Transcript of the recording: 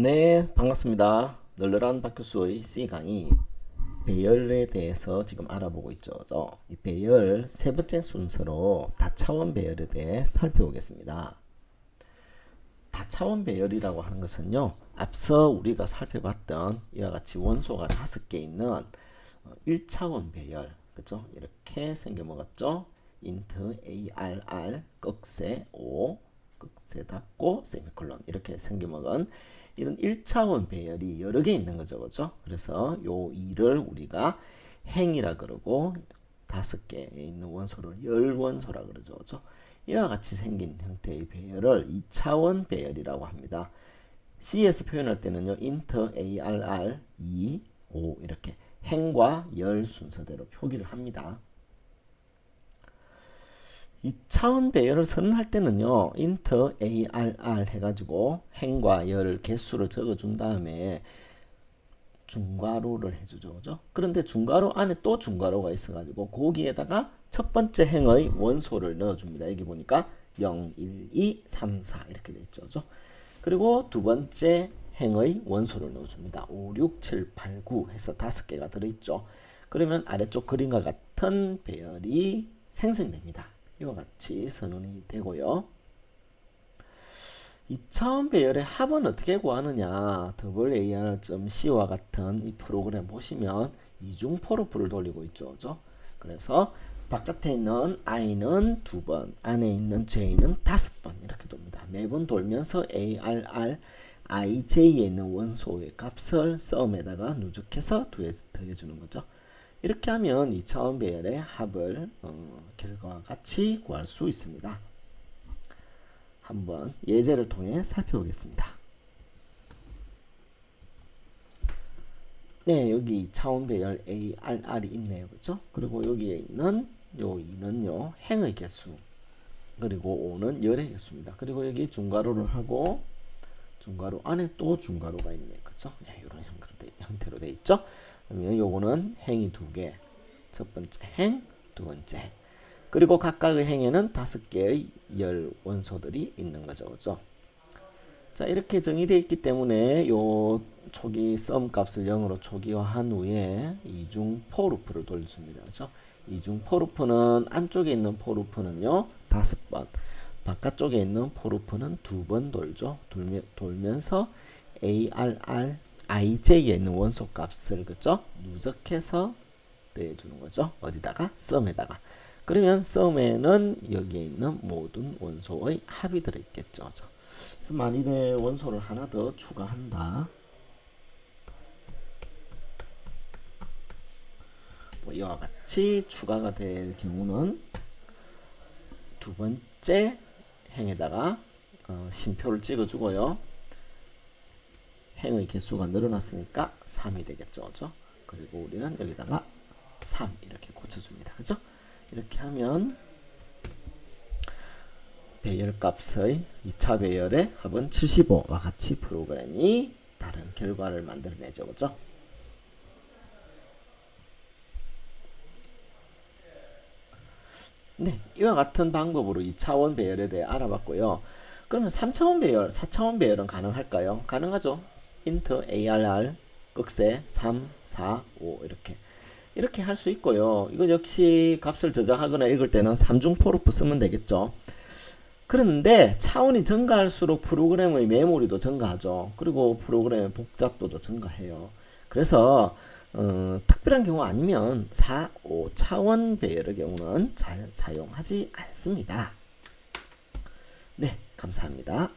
네, 반갑습니다. 널널한 박교수의 C강의 배열에 대해서 지금 알아보고 있죠. 이 배열 세 번째 순서로 다차원 배열에 대해 살펴보겠습니다. 다차원 배열이라고 하는 것은요. 앞서 우리가 살펴봤던 이와 같이 원소가 다섯 개 있는 어, 1차원 배열, 그죠? 이렇게 생겨먹었죠. int arr 꺽쇠 5 끝에 닫고 세미콜론 이렇게 생겨먹은 이런 1차원 배열이 여러 개 있는 거죠. 그죠? 그래서 요 2를 우리가 행이라 그러고 다섯 개에 있는 원소를 열원소라 그러죠. 그죠? 이와 같이 생긴 형태의 배열을 2차원 배열이라고 합니다. C에서 표현할 때는요. 인터 ARR 2, 5 이렇게 행과 열 순서대로 표기를 합니다. 2차원 배열을 선언할 때는요. 인터 ARR 해가지고 행과 열 개수를 적어준 다음에 중괄호를 해주죠. 그죠? 그런데 중괄호 안에 또 중괄호가 있어가지고 거기에다가 첫 번째 행의 원소를 넣어줍니다. 여기 보니까 0, 1, 2, 3, 4 이렇게 돼 있죠. 그죠? 그리고 두 번째 행의 원소를 넣어줍니다. 5, 6, 7, 8, 9 해서 다섯 개가 들어있죠. 그러면 아래쪽 그림과 같은 배열이 생성됩니다. 이와 같이 선언이 되고요. 2차원 배열의 합은 어떻게 구하느냐 WAR.C와 같은 이 프로그램 보시면 이중 포르프를 돌리고 있죠. 그죠? 그래서 바깥에 있는 i는 두 번, 안에 있는 j는 다섯 번 이렇게 돕니다. 매번 돌면서 ARR, ij에 있는 원소의 값을 썸에다가 누적해서 더해주는 거죠. 이렇게 하면 2차원 배열의 합을 어, 결과와 같이 구할 수 있습니다. 한번 예제를 통해 살펴보겠습니다. 네, 여기 2차원 배열 ARR이 있네요. 그죠? 그리고 여기에 있는 요 2는요, 행의 개수. 그리고 5는 열의 개수입니다. 그리고 여기 중괄호를 하고, 중괄호 안에 또 중괄호가 있네요. 그죠? 네, 이런 형태로 돼, 형태로 돼 있죠? 그러면 요거는 행이 두 개. 첫 번째 행, 두 번째 행. 그리고 각각의 행에는 다섯 개의 열 원소들이 있는 거죠. 그죠? 자, 이렇게 정의되어 있기 때문에 요 초기 썸 값을 0으로 초기화한 후에 이중 포루프를 돌려줍니다. 그죠? 이중 포루프는 안쪽에 있는 포루프는요, 다섯 번. 바깥쪽에 있는 포루프는 두 번 돌죠. 돌며, 돌면서 ARR ij에 있는 원소 값을 그죠? 누적해서 더해주는 거죠. 어디다가? 썸에다가. 그러면 썸에는 여기에 있는 모든 원소의 합이 들어있겠죠. 그죠? 그래서 만일에 원소를 하나 더 추가한다. 뭐 이와 같이 추가가 될 경우는 두 번째 행에다가 어, 심표를 찍어주고요. 행의 개수가 늘어났으니까 3이 되겠죠. 그죠? 그리고 우리는 여기다가 3 이렇게 고쳐줍니다. 그죠? 이렇게 하면 배열값의 2차 배열의 합은 75와 같이 프로그램이 다른 결과를 만들어내죠. 그죠? 네, 이와 같은 방법으로 2차원 배열에 대해 알아봤고요. 그러면 3차원 배열, 4차원 배열은 가능할까요? 가능하죠. 인트 ARR 극세 3, 4, 5 이렇게 이렇게 할 수 있고요. 이거 역시 값을 저장하거나 읽을 때는 3중 포르프 쓰면 되겠죠. 그런데 차원이 증가할수록 프로그램의 메모리도 증가하죠. 그리고 프로그램의 복잡도도 증가해요. 그래서 어, 특별한 경우 아니면 4, 5 차원 배열의 경우는 잘 사용하지 않습니다. 네, 감사합니다.